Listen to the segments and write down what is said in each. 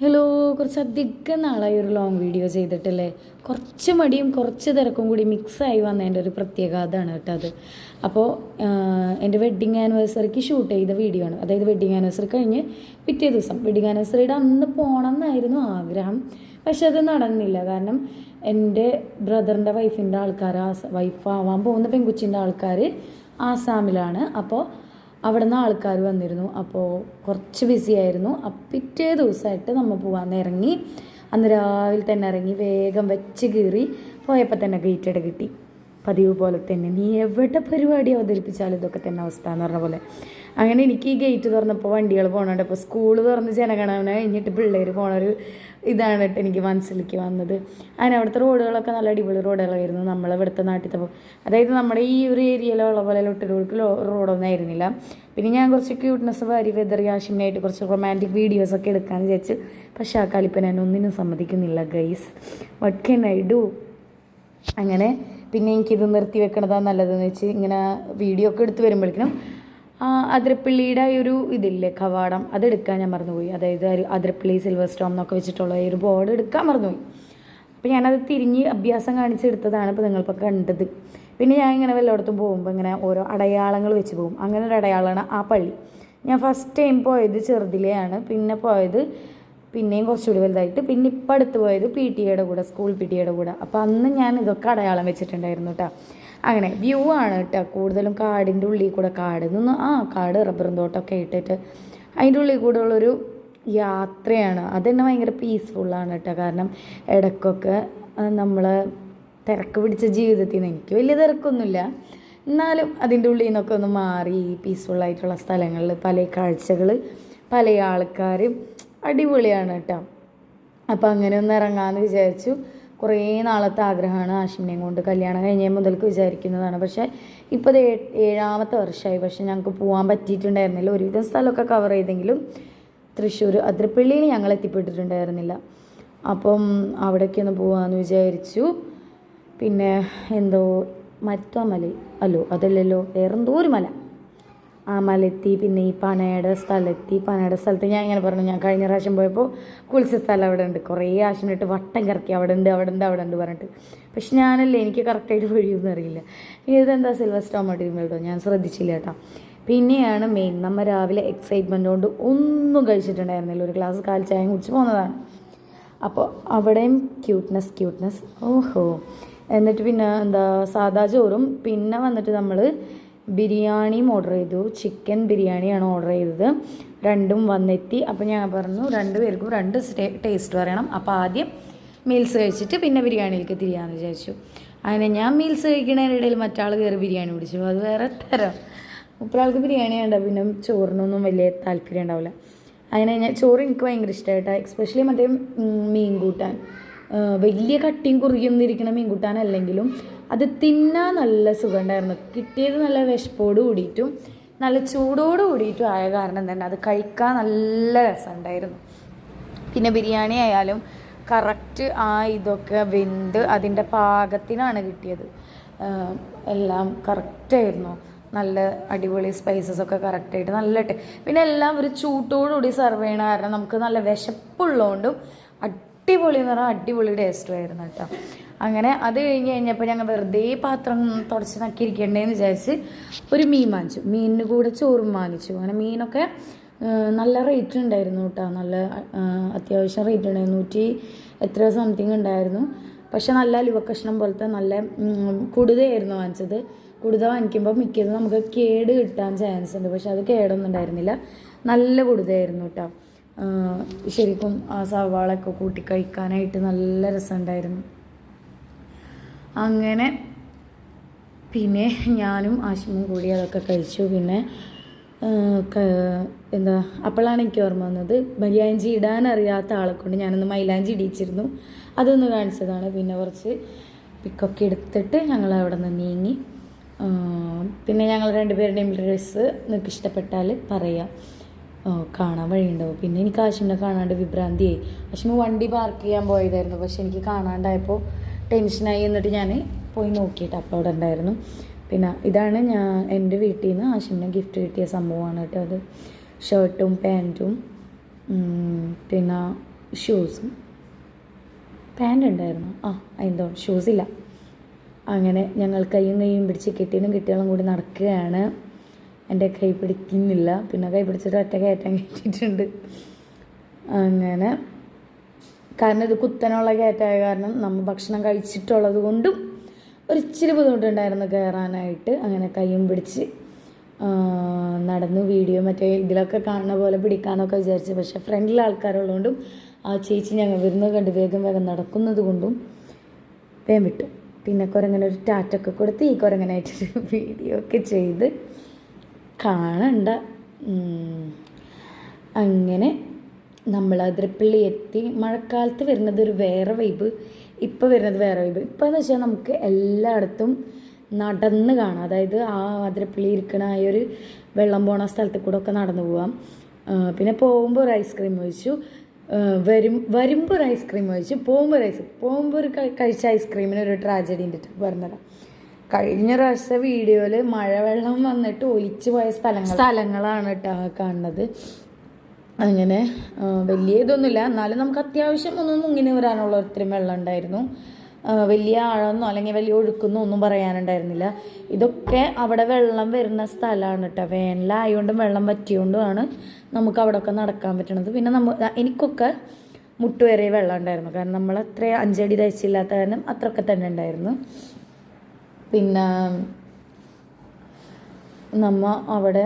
Hello കുറച്ച് അധികം നാളായി ഒരു ലോങ് വീഡിയോ ചെയ്തിട്ടല്ലേ? കുറച്ച് മടിയും കുറച്ച് തിരക്കും കൂടി മിക്സായി വന്നതിന്റെ ഒരു പ്രത്യേക പ്രത്യേകതയാണ് കേട്ടോ അത്. അപ്പോൾ എന്റെ വെഡ്ഡിങ് ആനിവേഴ്സറിക്ക് ഷൂട്ട് ചെയ്ത വീഡിയോ ആണ്. അതായത് വെഡ്ഡിങ് ആനിവേഴ്സറി കഴിഞ്ഞ് പിറ്റേ ദിവസം. വെഡ്ഡിങ് ആനിവേഴ്സറിയുടെ അന്ന് പോകണം എന്നായിരുന്നു ആഗ്രഹം. പക്ഷെ അത് നടന്നില്ല. കാരണം എന്റെ ബ്രദറിന്റെ വൈഫിന്റെ ആൾക്കാർ വൈഫാവാൻ പോകുന്ന പെൺകുച്ചിന്റെ ആൾക്കാർ ആസാമിലാണ്. അപ്പോൾ അവിടെ നിന്ന് ആൾക്കാർ വന്നിരുന്നു. അപ്പോൾ കുറച്ച് ബിസി ആയിരുന്നു. അപ്പിറ്റേ ദിവസമായിട്ട് നമ്മൾ പോകാൻ ഇറങ്ങി. അന്ന് രാവിലെ തന്നെ ഇറങ്ങി. വേഗം വെച്ച് കീറി പോയപ്പോൾ തന്നെ ഗേറ്റഡ് കിട്ടി. പതിവ് പോലെ തന്നെ. നീ എവിടെ പരിപാടി അവതരിപ്പിച്ചാലും ഇതൊക്കെ തന്നെ അവസ്ഥ എന്ന് പറഞ്ഞ പോലെ. അങ്ങനെ എനിക്ക് ഈ ഗേറ്റ് തുറന്നപ്പോൾ വണ്ടികൾ പോകണുണ്ട് അപ്പോൾ സ്കൂൾ തുറന്ന് ജനഗണന കഴിഞ്ഞിട്ട് പിള്ളേർ പോണൊരു ഇതാണ് കേട്ടോ എനിക്ക് മനസ്സിലേക്ക് വന്നത്. അതിന് അവിടുത്തെ റോഡുകളൊക്കെ നല്ല അടിപൊളി റോഡുകളായിരുന്നു നാട്ടിൽ. പോ- അതായത് നമ്മുടെ ഈ ഒരു ഏരിയയിലുള്ള പോലെ ലൊട്ടരൂർക്ക് റോഡൊന്നും ആയിരുന്നില്ല. പിന്നെ ഞാൻ കുറച്ച് ക്യൂട്ട്നെസ് വാരി വെതർ ആശിമിനായിട്ട് കുറച്ച് റൊമാന്റിക് വീഡിയോസൊക്കെ എടുക്കാമെന്ന് വിചാരിച്ചു. പക്ഷേ ആ കളിപ്പൻ എന്നെ ഒന്നിനും സമ്മതിക്കുന്നില്ല guys what can I do അങ്ങനെ പിന്നെ എനിക്കിത് നിർത്തി വെക്കണതാണ് നല്ലതെന്ന് വെച്ച് ഇങ്ങനെ വീഡിയോ ഒക്കെ എടുത്ത് വരുമ്പോഴേക്കും അതിരപ്പള്ളിയുടെ ഒരു ഇതില്ലേ കവാടം. അതെടുക്കാൻ ഞാൻ മറന്നുപോയി. അതായത് അതിരപ്പള്ളി സിൽവർ സ്റ്റോം എന്നൊക്കെ വെച്ചിട്ടുള്ള ഒരു ബോർഡ് എടുക്കാൻ മറന്നുപോയി. അപ്പോൾ ഞാനത് തിരിഞ്ഞ് അഭ്യാസം കാണിച്ചെടുത്തതാണ് ഇപ്പോൾ നിങ്ങളിപ്പോൾ കണ്ടത്. പിന്നെ ഞാൻ ഇങ്ങനെ വല്ലയിടത്തും പോകുമ്പോൾ ഇങ്ങനെ ഓരോ അടയാളങ്ങൾ വെച്ച് പോകും. അങ്ങനെ ഒരു അടയാളമാണ് ആ പള്ളി. ഞാൻ ഫസ്റ്റ് ടൈം പോയത് ചെറുതിലെയാണ്. പിന്നെ പോയത് പിന്നെയും കുറച്ചുകൂടി വലുതായിട്ട്. പിന്നെ ഇപ്പം അടുത്ത് പോയത് പി ടി എയുടെ കൂടെ സ്കൂൾ പി ടി എയുടെ കൂടെ. അപ്പോൾ അന്ന് ഞാൻ ഇതൊക്കെ അടയാളം വെച്ചിട്ടുണ്ടായിരുന്നു കേട്ടോ അങ്ങനെ വ്യൂ ആണ് കേട്ടോ കൂടുതലും കാടിന്റെ ഉള്ളിൽ കൂടെ കാട്. നിന്ന് ആ കാട് റബ്ബറും തോട്ടമൊക്കെ ഇട്ടിട്ട് അതിന്റെ ഉള്ളിൽ കൂടെ ഉള്ളൊരു യാത്രയാണ്. അതെന്നെ ഭയങ്കര പീസ്ഫുള്ളാണ് കേട്ടോ കാരണം ഇടയ്ക്കൊക്കെ നമ്മൾ തിരക്ക് പിടിച്ച ജീവിതത്തിൽ നിന്ന് എനിക്ക് വലിയ തിരക്കൊന്നുമില്ല. എന്നാലും അതിന്റെ ഉള്ളിൽ നിന്നൊക്കെ ഒന്ന് മാറി പീസ്ഫുള്ളായിട്ടുള്ള സ്ഥലങ്ങളിൽ പല കാഴ്ചകൾ പല ആൾക്കാരും അടിപൊളിയാണ് കേട്ടോ അപ്പോൾ അങ്ങനെ ഒന്ന് ഇറങ്ങാമെന്ന് വിചാരിച്ചു. കുറേ നാളത്തെ ആഗ്രഹമാണ് ആഷിമിനെയും കൊണ്ട് കല്യാണം കഴിഞ്ഞ മുതൽക്ക് വിചാരിക്കുന്നതാണ്. പക്ഷേ ഇപ്പോൾ ഏ- ഏഴാമത്തെ വർഷമായി പക്ഷേ ഞങ്ങൾക്ക് പോകാൻ പറ്റിയിട്ടുണ്ടായിരുന്നില്ല. ഒരുവിധം സ്ഥലമൊക്കെ കവർ ചെയ്തെങ്കിലും തൃശ്ശൂർ അതിരപ്പള്ളിയിൽ ഞങ്ങൾ എത്തിപ്പെട്ടിട്ടുണ്ടായിരുന്നില്ല. അപ്പം അവിടേക്ക് ഒന്ന് പോകാമെന്ന് വിചാരിച്ചു. പിന്നെ എന്തോ മറ്റോ മല. അല്ലോ അതല്ലല്ലോ. വേറെന്തോ ഒരു മല. ആ മലത്തി പിന്നെ ഈ പനയുടെ സ്ഥലത്തി പനയുടെ സ്ഥലത്ത് ഞാൻ ഇങ്ങനെ പറഞ്ഞു. ഞാൻ കഴിഞ്ഞ പ്രാവശ്യം പോയപ്പോൾ കുളിച്ച സ്ഥലം അവിടെ ഉണ്ട്. കുറേ ആവശ്യം ഇട്ട് വട്ടം കറക്കി അവിടെ ഉണ്ട് അവിടെ ഉണ്ട് അവിടെ ഉണ്ട് പറഞ്ഞിട്ട്. പക്ഷെ ഞാനല്ലേ എനിക്ക് കറക്റ്റായിട്ട് വഴിയൊന്നും അറിയില്ല. പിന്നെ ഇതെന്താ സിൽവർ സ്റ്റോൺ കേട്ടോ ഞാൻ ശ്രദ്ധിച്ചില്ല കേട്ടോ. പിന്നെയാണ് മെയിൻ നമ്മൾ രാവിലെ എക്സൈറ്റ്മെന്റ് കൊണ്ട് ഒന്നും കഴിച്ചിട്ടുണ്ടായിരുന്നില്ല. ഒരു ഗ്ലാസ് കാൽ ചായം കുടിച്ച് പോകുന്നതാണ് അപ്പോൾ അവിടെയും ക്യൂട്ട്നെസ് ക്യൂട്ട്നെസ് ഓഹോ. എന്നിട്ട് പിന്നെ എന്താ സാദാ ചോറും. പിന്നെ വന്നിട്ട് നമ്മൾ ബിരിയാണിയും ഓർഡർ ചെയ്തു. ചിക്കൻ ബിരിയാണിയാണ് ഓർഡർ ചെയ്തത്. രണ്ടും വന്നെത്തി. അപ്പോൾ ഞാൻ പറഞ്ഞു രണ്ട് പേർക്കും രണ്ട് ടേസ്റ്റ് പറയണം. അപ്പോൾ ആദ്യം മീൽസ് കഴിച്ചിട്ട് പിന്നെ ബിരിയാണിയിലേക്ക് തിരിയാമെന്ന് വിചാരിച്ചു. അങ്ങനെ ഞാൻ മീൽസ് കഴിക്കുന്നതിനിടയിൽ മറ്റാൾ കയറി ബിരിയാണി പിടിച്ചു. അത് വേറെ തരം. മുപ്പരാൾക്ക് ബിരിയാണി വേണ്ട. പിന്നെ ചോറിനൊന്നും വലിയ താല്പര്യം ഉണ്ടാവില്ല. അങ്ങനെ ഞാൻ ചോറ് എനിക്ക് ഭയങ്കര ഇഷ്ടമായിട്ടാണ് എക്സ്പെഷ്യലി മറ്റേ മീൻ കൂട്ടാൻ. വലിയ കട്ടിയും കുറുകിയൊന്നും ഇരിക്കണ മീൻ കൂട്ടാൻ അല്ലെങ്കിലും അത് തിന്നാൻ നല്ല സുഖം ഉണ്ടായിരുന്നു കിട്ടിയത് നല്ല വിശപ്പോട് കൂടിയിട്ടും നല്ല ചൂടോട് കൂടിയിട്ടും ആയ കാരണം തന്നെ അത് കഴിക്കാൻ നല്ല രസമുണ്ടായിരുന്നു. പിന്നെ ബിരിയാണി ആയാലും കറക്റ്റ് ആ ഇതൊക്കെ വെന്ത് അതിന്റെ പാകത്തിനാണ് കിട്ടിയത്. എല്ലാം കറക്റ്റായിരുന്നു നല്ല അടിപൊളി സ്പൈസസ് ഒക്കെ കറക്റ്റായിട്ട് നല്ല പിന്നെ എല്ലാം ഒരു ചൂട്ടോടുകൂടി സെർവ് ചെയ്യണ കാരണം നമുക്ക് നല്ല വിശപ്പുള്ളതുകൊണ്ടും അടിപൊളി എന്ന് പറഞ്ഞാൽ അടിപൊളി ടേസ്റ്റും ആയിരുന്നു കേട്ടോ. അങ്ങനെ അത് കഴിഞ്ഞ് കഴിഞ്ഞപ്പോൾ ഞങ്ങൾ വെറുതെ പാത്രം തുടച്ച് നക്കിയിരിക്കണ്ടേന്ന് വിചാരിച്ച് ഒരു മീൻ വാങ്ങിച്ചു. മീനിന് കൂടെ ചോറും വാങ്ങിച്ചു. അങ്ങനെ മീനൊക്കെ നല്ല റേറ്റ് ഉണ്ടായിരുന്നു കേട്ടോ. നല്ല അത്യാവശ്യം റേറ്റ് ഉണ്ടായിരുന്നു. നൂറ്റി എത്ര സംതിങ് ഉണ്ടായിരുന്നു. പക്ഷെ നല്ല അലുവ കഷ്ണം പോലത്തെ നല്ല കൂടുതലായിരുന്നു വാങ്ങിച്ചത്. കുടുത വാങ്ങിക്കുമ്പോൾ മിക്കതും നമുക്ക് കേട് കിട്ടാൻ ചാൻസ് ഉണ്ട്. പക്ഷെ അത് കേടൊന്നും ഉണ്ടായിരുന്നില്ല. നല്ല കുടുതയായിരുന്നു കേട്ടോ. ശരിക്കും ആ സവാളൊക്കെ കൂട്ടി കഴിക്കാനായിട്ട് നല്ല രസമുണ്ടായിരുന്നു. അങ്ങനെ പിന്നെ ഞാനും ആശിമും കൂടി അതൊക്കെ കഴിച്ചു. പിന്നെ എന്താ അപ്പോഴാണ് എനിക്ക് ഓർമ്മ വന്നത്. മൈലാഞ്ചി ഇടാൻ അറിയാത്ത ആളെ കൊണ്ട് ഞാനൊന്ന് മൈലാഞ്ചി ഇടിച്ചിരുന്നു അതൊന്ന് കാണിച്ചതാണ്. പിന്നെ കുറച്ച് പിക്കൊക്കെ എടുത്തിട്ട് ഞങ്ങൾ അവിടെ നിന്ന് നീങ്ങി. പിന്നെ ഞങ്ങൾ രണ്ടുപേരുടെയും ഡ്രസ്സ് നിങ്ങൾക്ക് ഇഷ്ടപ്പെട്ടാൽ പറയാം. കാണാൻ വഴിയുണ്ടാവും. പിന്നെ എനിക്ക് ആശിമിനെ കാണാണ്ട് വിഭ്രാന്തിയായി. ആശിമ വണ്ടി പാർക്ക് ചെയ്യാൻ പോയതായിരുന്നു. പക്ഷെ എനിക്ക് കാണാണ്ടായപ്പോൾ ടെൻഷനായി എന്നിട്ട് ഞാൻ പോയി നോക്കിയിട്ട് അപ്പോൾ അവിടെ ഉണ്ടായിരുന്നു. പിന്നെ ഇതാണ് ഞാൻ എന്റെ വീട്ടിൽ നിന്ന് ആശിമിന് ഗിഫ്റ്റ് കിട്ടിയ സംഭവമാണ് കേട്ടോ അത്. ഷർട്ടും പാന്റും പിന്നെ ഷൂസും പാന്റ് ഉണ്ടായിരുന്നു. ആ എന്തോ ഷൂസ് ഇല്ല. അങ്ങനെ ഞങ്ങൾ കയ്യും കയ്യും പിടിച്ച് കെട്ടിനും കെട്ടികളും കൂടി നടക്കുകയാണ്. എന്റെ കൈ പിടിക്കുന്നില്ല. പിന്നെ കൈ പിടിച്ചിട്ട് ഒറ്റ കയറ്റം കയറ്റിയിട്ടുണ്ട് അങ്ങനെ. കാരണം ഇത് കുത്തനുള്ള കയറ്റമായ കാരണം നമ്മൾ ഭക്ഷണം കഴിച്ചിട്ടുള്ളത് കൊണ്ടും ഒരിച്ചിരി ബുദ്ധിമുട്ടുണ്ടായിരുന്നു കയറാനായിട്ട്. അങ്ങനെ കൈയും പിടിച്ച് നടന്നു വീഡിയോ മറ്റേ ഇതിലൊക്കെ കാണുന്ന പോലെ പിടിക്കാനൊക്കെ വിചാരിച്ചു. പക്ഷേ ഫ്രണ്ടിലെ ആൾക്കാരുള്ളതുകൊണ്ടും ആ ചേച്ചി ഞങ്ങൾ വരുന്നത് കണ്ട് വേഗം വേഗം നടക്കുന്നത് കൊണ്ടും വേഗം വിട്ടു. പിന്നെ കുരങ്ങനെ ഒരു ടാറ്റൊക്കെ കൊടുത്ത് ഈ കുരങ്ങനായിട്ടൊരു വീഡിയോ ഒക്കെ ചെയ്ത് കാണണ്ട. അങ്ങനെ നമ്മൾ അതിരപ്പള്ളി എത്തി. മഴക്കാലത്ത് വരുന്നത് ഒരു വേറെ വൈബ് ഇപ്പോൾ വരുന്നത് വേറെ വൈബ് ഇപ്പോൾ എന്ന് വെച്ചാൽ നമുക്ക് എല്ലായിടത്തും നടന്ന് കാണാം. അതായത് ആ അതിരപ്പള്ളി ഇരിക്കണ ആ ഒരു വെള്ളം പോണ സ്ഥലത്ത് കൂടെ ഒക്കെ നടന്നു പോവാം. പിന്നെ പോകുമ്പോൾ ഒരു ഐസ്ക്രീം കഴിച്ചു വരും വരുമ്പോൾ ഒരു ഐസ്ക്രീം കഴിച്ചു പോകുമ്പോൾ ഒരു ഐസ് പോകുമ്പോൾ ഒരു കഴി- കഴിച്ച ഐസ്ക്രീമിന് ഒരു ട്രാജഡി ഉണ്ട് പറഞ്ഞതാണ് കഴിഞ്ഞ പ്രാവശ്യത്തെ വീഡിയോയിൽ മഴവെള്ളം വന്നിട്ട് ഒലിച്ചു പോയ സ്ഥലങ്ങൾ സ്ഥലങ്ങളാണ് കേട്ടോ കാണുന്നത്. അങ്ങനെ വലിയ ഇതൊന്നുമില്ല. എന്നാലും നമുക്ക് അത്യാവശ്യം ഒന്ന് മുങ്ങിന് വരാനുള്ള ഒത്തിരി വെള്ളം ഉണ്ടായിരുന്നു. വലിയ ആഴമൊന്നും അല്ലെങ്കിൽ വലിയ ഒഴുക്കൊന്നും ഒന്നും പറയാനുണ്ടായിരുന്നില്ല. ഇതൊക്കെ അവിടെ വെള്ളം വരുന്ന സ്ഥലമാണ് കേട്ടോ. വേനലായതുകൊണ്ടും വെള്ളം പറ്റിയോണ്ടുമാണ് നമുക്ക് അവിടെ ഒക്കെ നടക്കാൻ പറ്റണത്. പിന്നെ നമ്മ എനിക്കൊക്കെ മുട്ടുവരെ വെള്ളം ഉണ്ടായിരുന്നു. കാരണം നമ്മൾ അത്ര അഞ്ചടി തയ്ച്ചില്ലാത്ത കാരണം അത്രയൊക്കെ തന്നെ ഉണ്ടായിരുന്നു. പിന്നെ നമ്മ അവിടെ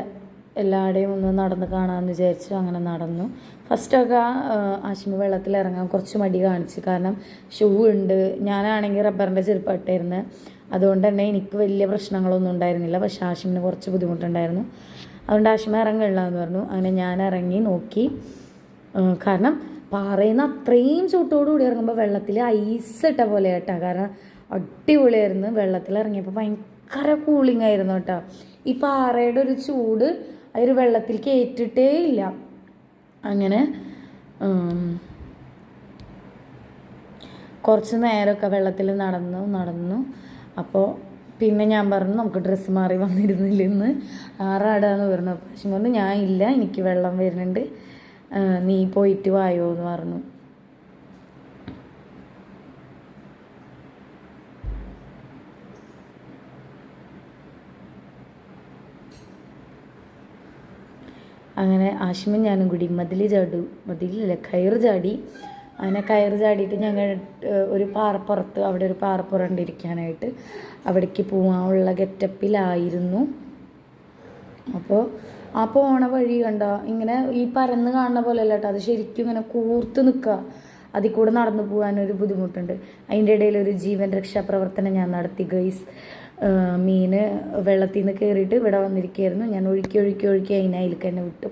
എല്ലാവരുടെയും ഒന്ന് നടന്ന് കാണാമെന്ന് വിചാരിച്ചു അങ്ങനെ നടന്നു. ഫസ്റ്റൊക്കെ ആശുമ വെള്ളത്തിൽ ഇറങ്ങാൻ കുറച്ച് മടി കാണിച്ചു. കാരണം ഷൂ ഉണ്ട്. ഞാനാണെങ്കിൽ റബ്ബറിന്റെ ചെരുപ്പായിട്ടായിരുന്നു അതുകൊണ്ട് തന്നെ എനിക്ക് വലിയ പ്രശ്നങ്ങളൊന്നും ഉണ്ടായിരുന്നില്ല. പക്ഷേ ആശുമിന് കുറച്ച് ബുദ്ധിമുട്ടുണ്ടായിരുന്നു. അതുകൊണ്ട് ആശുമ ഇറങ്ങില്ല എന്ന് പറഞ്ഞു. അങ്ങനെ ഞാൻ ഇറങ്ങി നോക്കി. കാരണം പാറയിൽ നിന്ന് അത്രയും ചൂട്ടോടുകൂടി ഇറങ്ങുമ്പോൾ വെള്ളത്തിൽ ഐസ് ഇട്ട പോലെ കേട്ടോ കാരണം അടിപൊളിയായിരുന്നു വെള്ളത്തിൽ ഇറങ്ങിയപ്പോൾ ഭയങ്കര കൂളിംഗ് ആയിരുന്നു കേട്ടോ. ഈ പാറയുടെ ഒരു ചൂട് അതൊരു വെള്ളത്തിൽ കയറ്റിട്ടേ ഇല്ല. അങ്ങനെ കുറച്ച് നേരമൊക്കെ വെള്ളത്തിൽ നടന്നു നടന്നു. അപ്പോൾ പിന്നെ ഞാൻ പറഞ്ഞു നമുക്ക് ഡ്രസ്സ് മാറി വന്നിരുന്നില്ലെന്ന് ആറാടാന്ന് പറഞ്ഞു. പക്ഷെ പറഞ്ഞു ഞാൻ ഇല്ല എനിക്ക് വെള്ളം വരുന്നുണ്ട്. നീ പോയിട്ട് വായോ എന്ന് പറഞ്ഞു. അങ്ങനെ ആഷിമും ഞാനും കൂടി മതിൽ ചാടു മതിലില്ല കയറ് ചാടി. അങ്ങനെ കയറ് ചാടിയിട്ട് ഞങ്ങൾ ഒരു പാറപ്പുറത്ത് അവിടെ ഒരു പാറപ്പുറം ഇരിക്കാനായിട്ട് അവിടേക്ക് പോകാനുള്ള ഗെറ്റപ്പിലായിരുന്നു. അപ്പോൾ ആ പോണ വഴി കണ്ട ഇങ്ങനെ ഈ പരന്ന് കാണുന്ന പോലെ അല്ല കേട്ടോ അത് ശരിക്കും ഇങ്ങനെ കൂർത്ത് നിൽക്കുക. അതിൽ കൂടെ നടന്നു പോകാനൊരു ബുദ്ധിമുട്ടുണ്ട്. അതിന്റെ ഇടയിൽ ഒരു ജീവൻ രക്ഷാ പ്രവർത്തനം ഞാൻ നടത്തി ഗൈസ്. മീന് വെള്ളത്തിൽ നിന്ന് കയറിയിട്ട് ഇവിടെ വന്നിരിക്കുകയായിരുന്നു. ഞാൻ ഒഴുക്കി ഒഴുക്കി ഒഴുക്കി അതിനതിലേക്ക് തന്നെ വിട്ടു.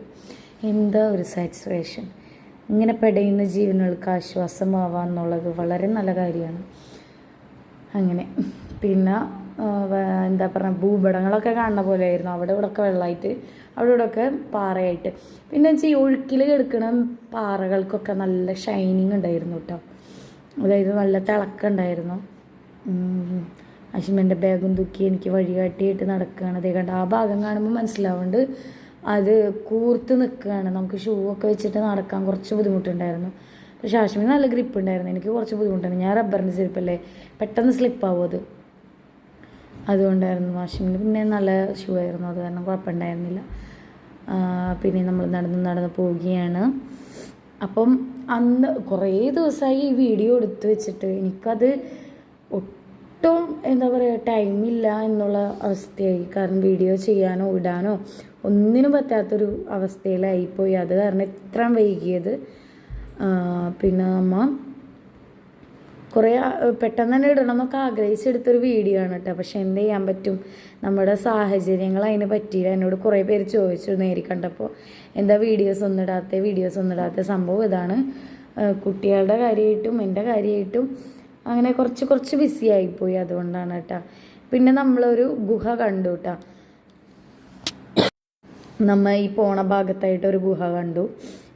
എന്താ ഒരു സാറ്റിസ്ഫാക്ഷൻ? ഇങ്ങനെ പെടയുന്ന ജീവനുകൾക്ക് ആശ്വാസമാവാന്നുള്ളത് വളരെ നല്ല കാര്യമാണ്. അങ്ങനെ. പിന്നെ എന്താ പറയുക ഭൂപടങ്ങളൊക്കെ കാണുന്ന പോലെയായിരുന്നു. അവിടെ ഇവിടെയൊക്കെ വെള്ളമായിട്ട് അവിടെ ഇവിടെ പാറയായിട്ട്. പിന്നെ വെച്ചാൽ ഈ ഒഴുക്കിൽ കിടക്കുന്ന പാറകൾക്കൊക്കെ നല്ല ഷൈനിങ് ഉണ്ടായിരുന്നു കേട്ടോ അതായത് നല്ല തിളക്കം ഉണ്ടായിരുന്നു അശ്മന്റെ ബാഗും തൂക്കി എനിക്ക് വഴികാട്ടിയിട്ട് നടക്കുകയാണ് അതേ കണ്ട് ആ ഭാഗം കാണുമ്പോൾ മനസ്സിലാവുന്നുണ്ട് അത് കൂർത്ത് നിൽക്കുകയാണ് നമുക്ക് ഷൂ ഒക്കെ വെച്ചിട്ട് നടക്കാൻ കുറച്ച് ബുദ്ധിമുട്ടുണ്ടായിരുന്നു. പക്ഷേ ആശ്മിന് നല്ല ഗ്രിപ്പ് ഉണ്ടായിരുന്നു. എനിക്ക് കുറച്ച് ബുദ്ധിമുട്ടാണ്. ഞാൻ റബ്ബറിന്റെ ചെരുപ്പല്ലേ പെട്ടെന്ന് സ്ലിപ്പാവും അത്. അതുകൊണ്ടായിരുന്നു വാഷിമിന് പിന്നെ നല്ല ഷൂ ആയിരുന്നു. അത് കാരണം കുഴപ്പമുണ്ടായിരുന്നില്ല. പിന്നെ നമ്മൾ നടന്ന് നടന്ന് പോവുകയാണ്. അപ്പം അന്ന് കുറേ ദിവസമായി ഈ വീഡിയോ എടുത്തു വെച്ചിട്ട് എനിക്കത് ഒട്ടും എന്താ പറയുക ടൈമില്ല എന്നുള്ള അവസ്ഥയായി. കാരണം വീഡിയോ ചെയ്യാനോ ഇടാനോ ഒന്നിനും പറ്റാത്തൊരു അവസ്ഥയിലായിപ്പോയി. അത് കാരണം ഇത്ര വൈകിയത്. പിന്നെ നമ്മ കുറേ പെട്ടെന്ന് തന്നെ ഇടണം എന്നൊക്കെ ആഗ്രഹിച്ചെടുത്തൊരു വീഡിയോ ആണ് കേട്ടോ പക്ഷെ എന്ത് ചെയ്യാൻ പറ്റും? നമ്മുടെ സാഹചര്യങ്ങൾ അതിന് പറ്റിയില്ല. എന്നോട് കുറേ പേര് ചോദിച്ചു നേരി കണ്ടപ്പോൾ എന്താ വീഡിയോസ് ഒന്നും ഇടാത്ത? വീഡിയോസ് ഒന്നും ഇടാത്ത? സംഭവം ഇതാണ്. കുട്ടികളുടെ കാര്യമായിട്ടും എന്റെ കാര്യമായിട്ടും അങ്ങനെ കുറച്ച് കുറച്ച് ബിസി ആയിപ്പോയി അതുകൊണ്ടാണ് കേട്ടോ പിന്നെ നമ്മളൊരു ഗുഹ കണ്ടു കേട്ടോ നമ്മൾ ഈ പോണ ഭാഗത്തായിട്ട് ഒരു ഗുഹ കണ്ടു.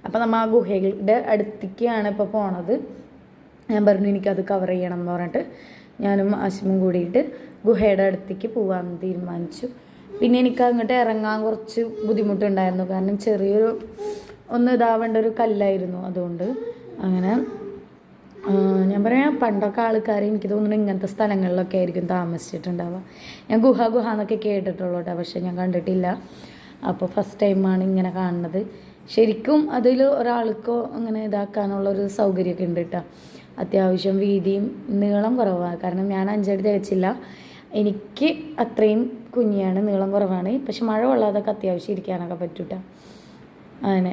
അപ്പം നമ്മൾ ആ ഗുഹയുടെ അടുത്തേക്കാണ് ഇപ്പോൾ പോണത്. ഞാൻ പറഞ്ഞു എനിക്കത് കവർ ചെയ്യണം എന്ന് പറഞ്ഞിട്ട് ഞാനും ആശുമും കൂടിയിട്ട് ഗുഹയുടെ അടുത്തേക്ക് പോകാമെന്ന് തീരുമാനിച്ചു. പിന്നെ എനിക്ക് അങ്ങോട്ട് ഇറങ്ങാൻ കുറച്ച് ബുദ്ധിമുട്ടുണ്ടായിരുന്നു. കാരണം ചെറിയൊരു ഒന്ന് ഇതാവേണ്ട ഒരു കല്ലായിരുന്നു അതുകൊണ്ട് അങ്ങനെ ഞാൻ പറയാം പണ്ടൊക്കെ ആൾക്കാർ എനിക്ക് തോന്നുന്നു ഇങ്ങനത്തെ സ്ഥലങ്ങളിലൊക്കെ ആയിരിക്കും താമസിച്ചിട്ടുണ്ടാവുക. ഞാൻ ഗുഹ ഗുഹ എന്നൊക്കെ കേട്ടിട്ടുള്ളൂ കേട്ടോ പക്ഷെ ഞാൻ കണ്ടിട്ടില്ല. അപ്പോൾ ഫസ്റ്റ് ടൈമാണ് ഇങ്ങനെ കാണുന്നത്. ശരിക്കും അതിൽ ഒരാൾക്കോ അങ്ങനെ ഇതാക്കാനുള്ളൊരു സൗകര്യമൊക്കെ ഉണ്ട് കേട്ടോ. അത്യാവശ്യം വീതിയും നീളം കുറവാണ്. കാരണം ഞാൻ അഞ്ചടി തികച്ചില്ല. എനിക്ക് അത്രയും കുഞ്ഞിയാണ് നീളം കുറവാണ്. പക്ഷെ മഴ കൊള്ളാതൊക്കെ അത്യാവശ്യം ഇരിക്കാനൊക്കെ പറ്റൂട്ട. അങ്ങനെ.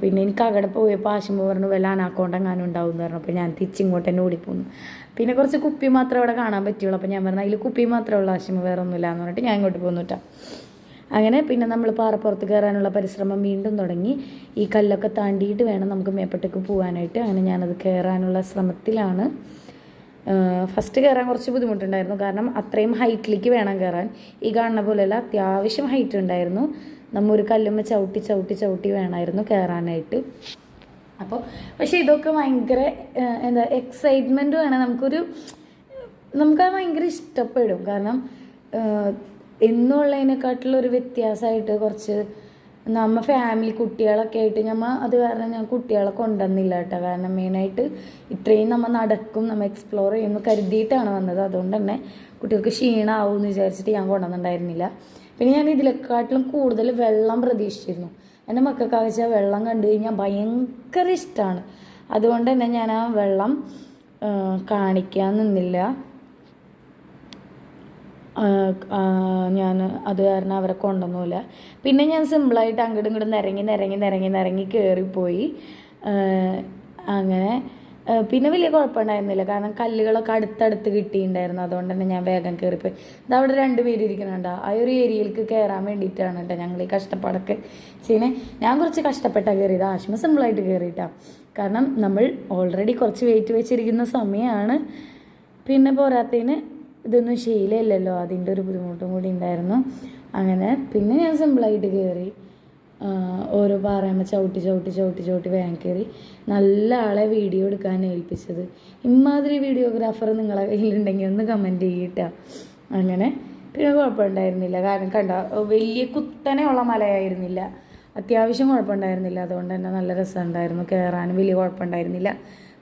പിന്നെ എനിക്ക് അവിടെ പോയപ്പോൾ ആശുമ്പ പറഞ്ഞു വല്ല അനാക്കോണ്ട എങ്ങാനും ഉണ്ടാവും എന്ന് പറഞ്ഞപ്പോൾ ഞാൻ തിരിച്ചിങ്ങോട്ട് തന്നെ ഓടിപ്പോന്നു. പിന്നെ കുറച്ച് കുപ്പി മാത്രമേ അവിടെ കാണാൻ പറ്റുള്ളൂ. അപ്പോൾ ഞാൻ പറഞ്ഞു അതിൽ കുപ്പി മാത്രമേ ഉള്ളൂ ആശുമ്പ വേറെ ഒന്നുമില്ല എന്ന് പറഞ്ഞിട്ട് ഞാൻ ഇങ്ങോട്ട് പോന്നു കേട്ടോ അങ്ങനെ പിന്നെ നമ്മൾ പാറപ്പുറത്ത് കയറാനുള്ള പരിശ്രമം വീണ്ടും തുടങ്ങി. ഈ കല്ലൊക്കെ താണ്ടിയിട്ട് വേണം നമുക്ക് മേപ്പട്ടേക്ക് പോകാനായിട്ട് അങ്ങനെ ഞാനത് കയറാനുള്ള ശ്രമത്തിലാണ്. ഫസ്റ്റ് കയറാൻ കുറച്ച് ബുദ്ധിമുട്ടുണ്ടായിരുന്നു. കാരണം അത്രയും ഹൈറ്റിലേക്ക് വേണം കയറാൻ. ഈ കാണുന്ന പോലെയല്ല അത്യാവശ്യം ഹൈറ്റ് ഉണ്ടായിരുന്നു. നമ്മ ഒരു കല്ലുമ്മ ചവിട്ടി ചവിട്ടി ചവിട്ടി വേണമായിരുന്നു കയറാനായിട്ട്. അപ്പോൾ പക്ഷേ ഇതൊക്കെ ഭയങ്കര എന്താ എക്സൈറ്റ്മെന്റ് വേണം. നമുക്കൊരു നമുക്കത് ഭയങ്കര ഇഷ്ടപ്പെടും. കാരണം എന്നുള്ളതിനെക്കാട്ടിലൊരു വ്യത്യാസമായിട്ട് കുറച്ച് നമ്മ ഫാമിലി കുട്ടികളൊക്കെ ആയിട്ട് ഞമ്മ അത് കാരണം ഞാൻ കുട്ടികളെ കൊണ്ടുവന്നില്ല കേട്ടോ. കാരണം മെയിനായിട്ട് ഇത്രയും നമ്മൾ നടക്കും നമ്മൾ എക്സ്പ്ലോർ ചെയ്യുമെന്ന് കരുതിയിട്ടാണ് വന്നത്. അതുകൊണ്ട് തന്നെ കുട്ടികൾക്ക് ക്ഷീണമാവും എന്ന് വിചാരിച്ചിട്ട് ഞാൻ കൊണ്ടുവന്നിട്ടുണ്ടായിരുന്നില്ല. പിന്നെ ഞാൻ ഇതിലെക്കാട്ടിലും കൂടുതൽ വെള്ളം പ്രതീക്ഷിച്ചിരുന്നു. എന്റെ മക്കൾക്ക് ആവശ്യം വെള്ളം കണ്ടു കഴിഞ്ഞാൽ ഭയങ്കര ഇഷ്ടമാണ് അതുകൊണ്ട് തന്നെ ഞാൻ ആ വെള്ളം കാണിക്കാൻ നിന്നില്ല. ഞാൻ അത് കാരണം അവരെ കൊണ്ടൊന്നുമില്ല. പിന്നെ ഞാൻ സിമ്പിളായിട്ട് അങ്ങോട്ടും ഇങ്ങോട്ടും നിരങ്ങി നിരങ്ങി നിരങ്ങി നിരങ്ങി കയറിപ്പോയി അങ്ങനെ. പിന്നെ വലിയ കുഴപ്പമുണ്ടായിരുന്നില്ല. കാരണം കല്ലുകളൊക്കെ അടുത്തടുത്ത് കിട്ടിയിട്ടുണ്ടായിരുന്നു. അതുകൊണ്ട് തന്നെ ഞാൻ വേഗം കയറിപ്പോയി ഇത് അവിടെ രണ്ട് പേര് ഇരിക്കുന്നുണ്ടോ. ആ ഒരു ഏരിയയിലേക്ക് കയറാൻ വേണ്ടിയിട്ടാണ് കേട്ടോ ഞങ്ങൾ ഈ കഷ്ടപ്പാടൊക്കെ ചെയ്യണേ ഞാൻ കുറച്ച് കഷ്ടപ്പെട്ടാണ് കയറിയത്. ആശ്മ സിമ്പിളായിട്ട് കയറിയിട്ടാണ് കാരണം നമ്മൾ ഓൾറെഡി കുറച്ച് വെയിറ്റ് വെച്ചിരിക്കുന്ന സമയമാണ്. പിന്നെ പോരാത്തതിന് ഇതൊന്നും ശീലമില്ലല്ലോ അതിന്റെ ഒരു ബുദ്ധിമുട്ടും കൂടി ഉണ്ടായിരുന്നു. അങ്ങനെ പിന്നെ ഞാൻ സിമ്പിളായിട്ട് കയറി ഓരോ പാറയമ്മ ചവിട്ടി ചവിട്ടി ചവിട്ടി ചവിട്ടി വേഗം കയറി നല്ല ആളെ വീഡിയോ എടുക്കാൻ ഏൽപ്പിച്ചത്. ഇമാതിരി വീഡിയോഗ്രാഫർ നിങ്ങളെ കയ്യിലുണ്ടെങ്കിൽ ഒന്ന് കമന്റ് ചെയ്യട്ടോ. അങ്ങനെ പിന്നെ കുഴപ്പമുണ്ടായിരുന്നില്ല. കാരണം കണ്ട വലിയ കുത്തനെയുള്ള മലയായിരുന്നില്ല. അത്യാവശ്യം കുഴപ്പമുണ്ടായിരുന്നില്ല. അതുകൊണ്ട് തന്നെ നല്ല രസമുണ്ടായിരുന്നു കയറാനും വലിയ കുഴപ്പമുണ്ടായിരുന്നില്ല.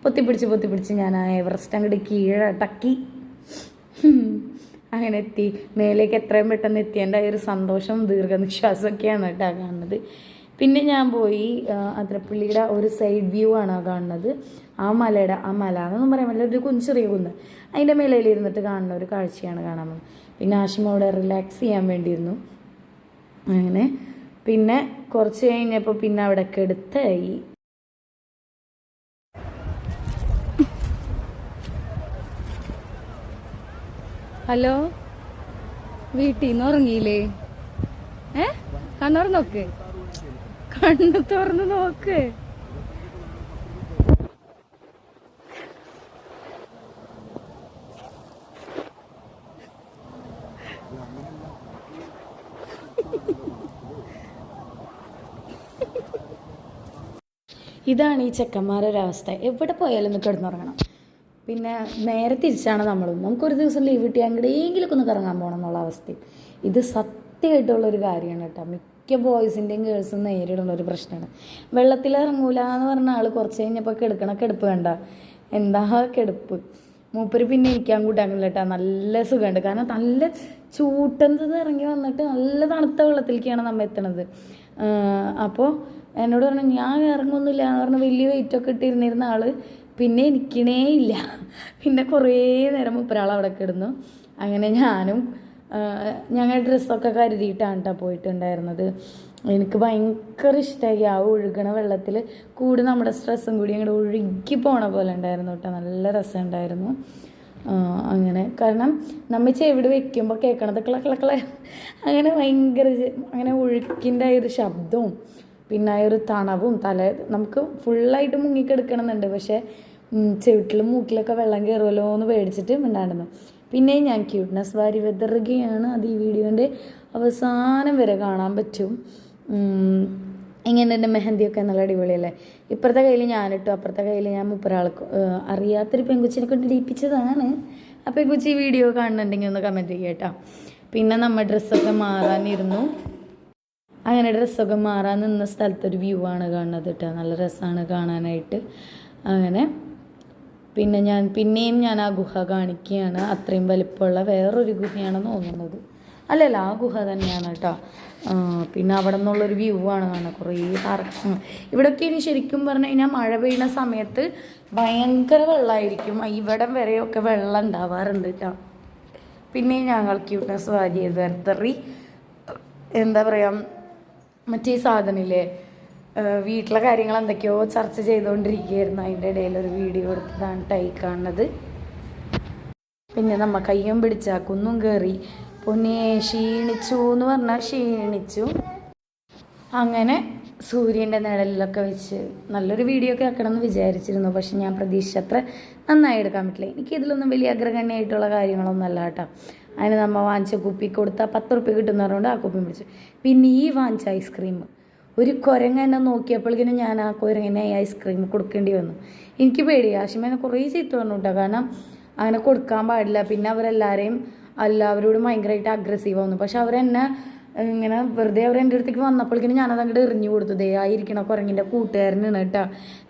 പൊത്തിപ്പിടിച്ച് പൊത്തിപ്പിടിച്ച് ഞാൻ ആ എവറസ്റ്റ് അങ്ങോട്ട് കീഴടക്കി. അങ്ങനെ എത്തി മേലേക്ക് എത്രയും പെട്ടെന്ന് എത്തിയേണ്ട ഒരു സന്തോഷം ദീർഘനിശ്വാസമൊക്കെയാണ് കേട്ടോ കാണുന്നത്. പിന്നെ ഞാൻ പോയി അതിരപ്പള്ളിയുടെ ഒരു സൈഡ് വ്യൂ ആണ് കാണുന്നത്. ആ മലയുടെ ആ മല എന്നൊന്നും പറയാൻ പറ്റില്ല ഒരു കുഞ്ഞ് ചെറിയ കുന്ന്. അതിന്റെ മേലയിൽ ഇരുന്നിട്ട് കാണുന്ന ഒരു കാഴ്ചയാണ് കാണാൻ പിന്നെ ആഷിമ അവിടെ റിലാക്സ് ചെയ്യാൻ വേണ്ടിയിരുന്നു. അങ്ങനെ. പിന്നെ കുറച്ച് കഴിഞ്ഞപ്പോൾ പിന്നെ അവിടെ കെടുത്തായി ഹലോ? വീട്ടിൽ നിന്ന് ഉറങ്ങിയില്ലേ? ഏ? കണ്ണുറ നോക്ക്. കണ്ണ് തുറന്ന് നോക്ക്. ഇതാണ് ഈ ചെക്കന്മാരുടെ അവസ്ഥ എവിടെ പോയാലും കിടന്നുറങ്ങണം. പിന്നെ നേരെ തിരിച്ചാണ് നമ്മളും. നമുക്കൊരു ദിവസം ലീവ് കിട്ടിയാൽ എങ്ങടെയെങ്കിലുമൊക്കെ ഒന്ന് കറങ്ങാൻ പോകണം എന്നുള്ള അവസ്ഥയും. ഇത് സത്യമായിട്ടുള്ളൊരു കാര്യമാണ് കേട്ടോ. മിക്ക ബോയ്സിന്റെയും ഗേൾസും നേരിടുന്ന ഒരു പ്രശ്നമാണ്. വെള്ളത്തിൽ ഇറങ്ങൂല എന്ന് പറഞ്ഞ ആൾ കുറച്ച് കഴിഞ്ഞപ്പോൾ കിടക്കണ കിടപ്പ് വേണ്ട എന്താ കിടപ്പ്? മൂപ്പര് പിന്നെ ഇരിക്കാൻ കൂട്ടാക്കില്ല കേട്ടോ. നല്ല സുഖമുണ്ട്. കാരണം നല്ല ചൂട്ടന്തത് ഇറങ്ങി വന്നിട്ട് നല്ല തണുത്ത വെള്ളത്തിലേക്കാണ് നമ്മൾ എത്തണത്. അപ്പോൾ എന്നോട് പറഞ്ഞു ഞാൻ ഇറങ്ങുന്നില്ല എന്ന് പറഞ്ഞ് വലിയ വെയിറ്റൊക്കെ ഇട്ടിരുന്നിരുന്ന ആൾ പിന്നെ എനിക്കണേ ഇല്ല. പിന്നെ കുറേ നേരം മുപ്പരാൾ അവിടെ കിടന്നു. അങ്ങനെ ഞാനും ഞങ്ങൾ ഡ്രസ്സൊക്കെ കരുതിയിട്ടാണ് കേട്ടോ പോയിട്ടുണ്ടായിരുന്നത്. എനിക്ക് ഭയങ്കര ഇഷ്ടമായി ആ ഒഴുകണ വെള്ളത്തിൽ കൂടി നമ്മുടെ സ്ട്രെസ്സും കൂടി അങ്ങോട്ട് ഒഴുകി പോണ പോലെ ഉണ്ടായിരുന്നു കേട്ടോ നല്ല രസമുണ്ടായിരുന്നു. അങ്ങനെ. കാരണം നമ്മൾ ചെവിട് വെക്കുമ്പോൾ കേൾക്കണത് കിള കിള കിള അങ്ങനെ ഭയങ്കര അങ്ങനെ ഒഴുക്കിന്റെ ഒരു ശബ്ദവും പിന്നെ ഒരു തണവും തല നമുക്ക് ഫുള്ളായിട്ട് മുങ്ങിക്കെടുക്കണമെന്നുണ്ട്. പക്ഷേ ചെവിട്ടിലും മൂക്കിലൊക്കെ വെള്ളം കയറുമല്ലോ എന്ന് പേടിച്ചിട്ട് ഉണ്ടായിരുന്നു പിന്നെ ഞാൻ ക്യൂട്ട്നെസ് വാരി വെതറുകയാണ്. അത് ഈ വീഡിയോന്റെ അവസാനം വരെ കാണാൻ പറ്റും. എങ്ങനെ എന്റെ മെഹന്തിയൊക്കെ നല്ല അടിപൊളിയല്ലേ? ഇപ്പുറത്തെ കയ്യിൽ ഞാനിട്ടു അപ്പുറത്തെ കയ്യിൽ ഞാൻ മുപ്പൊരാൾക്ക് അറിയാത്തൊരു പെൺകുച്ചിനെ കൊണ്ട് ഇടിപ്പിച്ചതാണ് ആ പെങ്കുച്ചി വീഡിയോ കാണുന്നുണ്ടെങ്കിൽ ഒന്ന് കമന്റ് ചെയ്യട്ടോ പിന്നെ നമ്മൾ ഡ്രസ്സൊക്കെ മാറാനിരുന്നു. അങ്ങനെ ഡ്രസ്സൊക്കെ മാറാൻ നിന്ന സ്ഥലത്തൊരു വ്യൂ ആണ് കാണുന്നത് കേട്ടോ നല്ല രസമാണ് കാണാനായിട്ട്. അങ്ങനെ. പിന്നെ ഞാൻ പിന്നെയും ഞാൻ ആ ഗുഹ കാണിക്കുകയാണ് അത്രയും വലിപ്പമുള്ള വേറൊരു ഗുഹയാണെന്ന് തോന്നുന്നത്. അല്ലല്ല ആ ഗുഹ തന്നെയാണ് കേട്ടോ പിന്നെ അവിടെ നിന്നുള്ളൊരു വ്യൂ ആണ് കാണുന്നത്. കുറേ പാർക്ക് ഇവിടെയൊക്കെ ഇനി ശരിക്കും പറഞ്ഞു കഴിഞ്ഞാൽ മഴ പെയ്യുന്ന സമയത്ത് ഭയങ്കര വെള്ളമായിരിക്കും ഇവിടം വരെയൊക്കെ വെള്ളം ഉണ്ടാവാറുണ്ട് കേട്ടോ പിന്നെ ഞങ്ങൾ ക്യൂട്ട്നെസ് വാരിയത് വെർത്തറി എന്താ പറയുക മറ്റേ സാധനമില്ലേ? വീട്ടിലെ കാര്യങ്ങൾ എന്തൊക്കെയോ ചർച്ച ചെയ്തുകൊണ്ടിരിക്കുകയായിരുന്നു. അതിന്റെ ഇടയിൽ ഒരു വീഡിയോ എടുത്തതാണ് ടൈ കാണുന്നത്. പിന്നെ നമ്മ കയ്യും പിടിച്ച കുന്നും കയറി പൊന്നെ ക്ഷീണിച്ചു എന്ന് പറഞ്ഞാൽ ക്ഷീണിച്ചു. അങ്ങനെ സൂര്യന്റെ നിഴലിലൊക്കെ വെച്ച് നല്ലൊരു വീഡിയോ ഒക്കെ ആക്കണം എന്ന് വിചാരിച്ചിരുന്നു. പക്ഷെ ഞാൻ പ്രതീക്ഷിച്ചത്ര നന്നായി എടുക്കാൻ പറ്റില്ല. എനിക്ക് ഇതിലൊന്നും വലിയ അഗ്രഗണ്യമായിട്ടുള്ള കാര്യങ്ങളൊന്നും അല്ല കേട്ടോ. അതിന് നമ്മൾ വാങ്ങിച്ച കുപ്പി കൊടുത്താൽ പത്ത് റുപ്യ കിട്ടുന്ന പറഞ്ഞുകൊണ്ട് ആ കുപ്പി പിടിച്ചു പിന്നെ ഈ വാങ്ങിച്ച ഐസ്ക്രീം ഒരു കുരങ്ങ എന്നെ നോക്കിയപ്പോഴേക്കിനും ഞാൻ ആ കുരങ്ങനെ ഐസ്ക്രീം കൊടുക്കേണ്ടി വന്നു. എനിക്ക് പേടി. ആശിമേനെ കുറേ ചീത്ത വന്നു കേട്ടോ കാരണം അങ്ങനെ കൊടുക്കാൻ പാടില്ല. പിന്നെ അവരെല്ലാവരെയും എല്ലാവരോടും ഭയങ്കരമായിട്ട് അഗ്രസീവ് ആവുന്നു. പക്ഷെ അവരെന്നെ ഇങ്ങനെ വെറുതെ അവർ എന്റെ അടുത്തേക്ക് വന്നപ്പോഴേക്കും ഞാനത് അങ്ങോട്ട് എറിഞ്ഞു കൊടുത്തു. ദേ ആയിരിക്കണ കുരങ്ങിന്റെ കൂട്ടുകാരനാണ് കേട്ടോ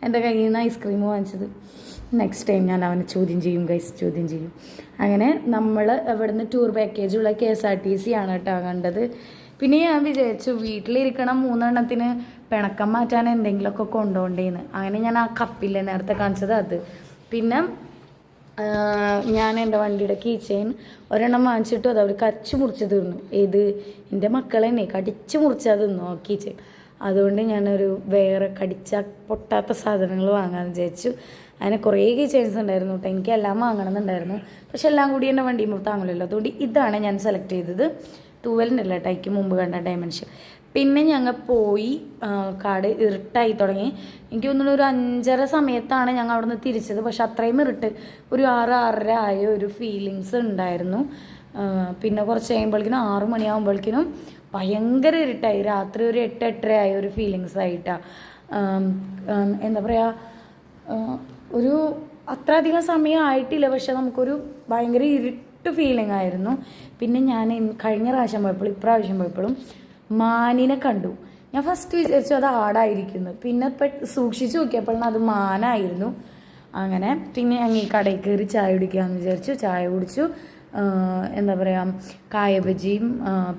എന്റെ കയ്യിൽ നിന്ന് ഐസ്ക്രീം വാങ്ങിച്ചത്. നെക്സ്റ്റ് ടൈം ഞാൻ അവനെ ചോദ്യം ചെയ്യും ഗൈസ് ചോദ്യം ചെയ്യും. അങ്ങനെ നമ്മൾ ഇവിടുന്ന് tour പാക്കേജുള്ള K S R T C ആണ് കേട്ടോ കണ്ടത്. പിന്നെ ഞാൻ വിചാരിച്ചു വീട്ടിലിരിക്കണം മൂന്നെണ്ണത്തിന് പിണക്കം മാറ്റാൻ എന്തെങ്കിലുമൊക്കെ കൊണ്ടുപോകേണ്ടേന്ന്. അങ്ങനെ ഞാൻ ആ കപ്പില്ലേ നേരത്തെ കാണിച്ചത് അത്. പിന്നെ ഞാൻ എന്റെ വണ്ടിയുടെ കീ ഒരെണ്ണം വാങ്ങിച്ചിട്ട് അത് അവർ കച്ചു മുറിച്ച് തീർന്നു ഏത്? എന്റെ മക്കളെന്നെ കടിച്ചു മുറിച്ചാൽ തിന്നു ആ ചെയിൻ അതുകൊണ്ട് ഞാനൊരു വേറെ കടിച്ച പൊട്ടാത്ത സാധനങ്ങൾ വാങ്ങാൻ വിചാരിച്ചു. അങ്ങനെ കുറേ കീ ചെയിൻസ് ഉണ്ടായിരുന്നു കേട്ടോ എനിക്ക് എല്ലാം വാങ്ങണമെന്നുണ്ടായിരുന്നു. പക്ഷെ എല്ലാം കൂടി എന്റെ വണ്ടിയുമ്പോൾ താങ്ങില്ലല്ലോ അതുകൊണ്ട് ഇതാണ് ഞാൻ സെലക്ട് ചെയ്തത്. തൂവലിന്റെ ടൈക്ക് മുമ്പ് കണ്ട ഡയമെൻഷൻ പിന്നെ ഞങ്ങൾ പോയി കാട് ഇരുട്ടായി തുടങ്ങി. എനിക്ക് തോന്നുന്നു ഒരു അഞ്ചര സമയത്താണ് ഞങ്ങൾ അവിടെ നിന്ന് തിരിച്ചത്. പക്ഷെ അത്രയും ഇരുട്ട്. ഒരു ആറ് ആറര ആയ ഒരു ഫീലിങ്സ് ഉണ്ടായിരുന്നു. പിന്നെ കുറച്ച് കഴിയുമ്പോഴേക്കിനും ആറ് മണിയാകുമ്പോഴേക്കിനും ഭയങ്കര ഇരുട്ടായി. രാത്രി ഒരു എട്ട് എട്ടര ആയ ഒരു ഫീലിങ്സ് ആയിട്ടാണ് എന്താ പറയുക ഒരു അത്ര അധികം സമയം ആയിട്ടില്ല. പക്ഷെ നമുക്കൊരു ഭയങ്കര ഇരുട്ട് ഫീലിംഗ് ആയിരുന്നു. പിന്നെ ഞാൻ കഴിഞ്ഞ പ്രാവശ്യം പോയപ്പോൾ ഇപ്രാവശ്യം പോയപ്പോഴും മാനിനെ കണ്ടു. ഞാൻ ഫസ്റ്റ് വിചാരിച്ചു അത് ആടായിരിക്കുന്നു. പിന്നെ സൂക്ഷിച്ചു സൂക്ഷിച്ച് നോക്കിയപ്പോഴാണ് അത് മാനായിരുന്നു. അങ്ങനെ പിന്നെ ഞങ്ങൾ ഈ കടയിൽ കയറി ചായ കുടിക്കാമെന്ന് വിചാരിച്ചു. ചായ കുടിച്ചു. എന്താ പറയുക കായ ബജിയും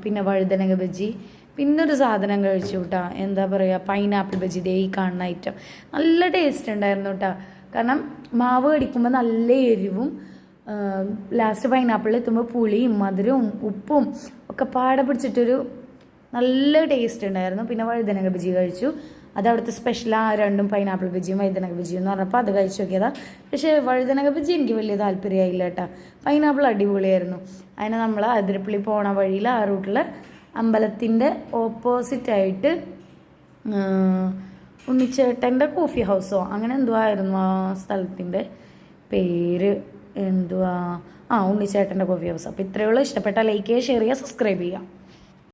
പിന്നെ വഴുതനങ്ങ ബജി പിന്നെ ഒരു സാധനം കഴിച്ചു കേട്ടാ എന്താ പറയുക പൈനാപ്പിൾ ബജി ദേ ഈ കാണുന്ന ഐറ്റം നല്ല ടേസ്റ്റ് ഉണ്ടായിരുന്നു കേട്ടാ കാരണം മാവ് കടിക്കുമ്പോൾ നല്ല എരിവും ലാസ്റ്റ് പൈനാപ്പിളിൽ എത്തുമ്പോൾ പുളിയും മധുരവും ഉപ്പും ഒക്കെ പാടെ പിടിച്ചിട്ടൊരു നല്ല ടേസ്റ്റ് ഉണ്ടായിരുന്നു. പിന്നെ വഴുതനങ്ങ ബജി കഴിച്ചു. അത് അവിടുത്തെ സ്പെഷ്യൽ ആ രണ്ടും പൈനാപ്പിൾ ബജിയും വഴുതനങ്ങ ബജിയും എന്ന് പറഞ്ഞപ്പോൾ അത് കഴിച്ചു നോക്കിയതാ. പക്ഷേ വഴുതനങ്ങ ബജി എനിക്ക് വലിയ താല്പര്യമായില്ല കേട്ടോ. പൈനാപ്പിൾ അടിപൊളിയായിരുന്നു. അതിന് നമ്മൾ അതിരപ്പള്ളി പോണ വഴിയിൽ ആ റൂട്ടിൽ അമ്പലത്തിന്റെ ഓപ്പോസിറ്റായിട്ട് ഉണ്ണിച്ചേട്ടന്റെ കോഫി ഹൗസോ അങ്ങനെ എന്തുവാ ആയിരുന്നു ആ സ്ഥലത്തിന്റെ പേര്? എന്തുവാ? ആ ഉണ്ണിച്ചേട്ടന്റെ കോഫി ഹൗസ് അപ്പോൾ ഇത്രയുള്ള ഇഷ്ടപ്പെട്ട ലൈക്ക് ചെയ്യുക ഷെയർ ചെയ്യുക സബ്സ്ക്രൈബ് ചെയ്യുക